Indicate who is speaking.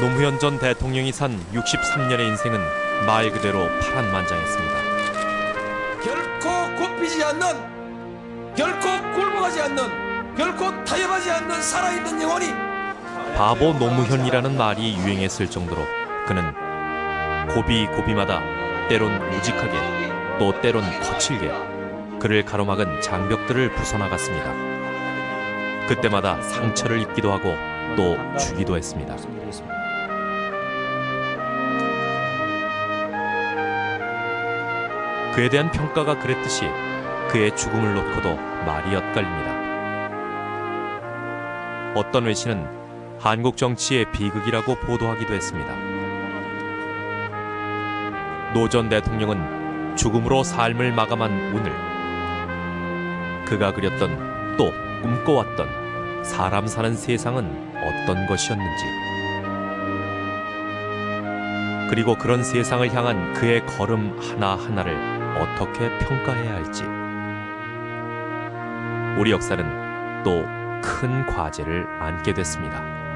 Speaker 1: 노무현 전 대통령이 산 63년의 인생은 말 그대로 파란만장했습니다.
Speaker 2: 결코 굽히지 않는 결코 굴복하지 않는 결코 타협하지 않는 살아있는 영혼이
Speaker 1: 바보 노무현이라는 말이 유행했을 정도로 그는 고비 고비마다 때론 우직하게 또 때론 거칠게 그를 가로막은 장벽들을 부숴나갔습니다. 그때마다 상처를 입기도 하고 또 주기도 했습니다. 그에 대한 평가가 그랬듯이 그의 죽음을 놓고도 말이 엇갈립니다. 어떤 외신은 한국 정치의 비극이라고 보도하기도 했습니다. 노 전 대통령은 죽음으로 삶을 마감한 오늘 그가 그렸던 또 꿈꿔왔던 사람 사는 세상은 어떤 것이었는지 그리고 그런 세상을 향한 그의 걸음 하나하나를 어떻게 평가해야 할지 우리 역사는 또 큰 과제를 안게 됐습니다.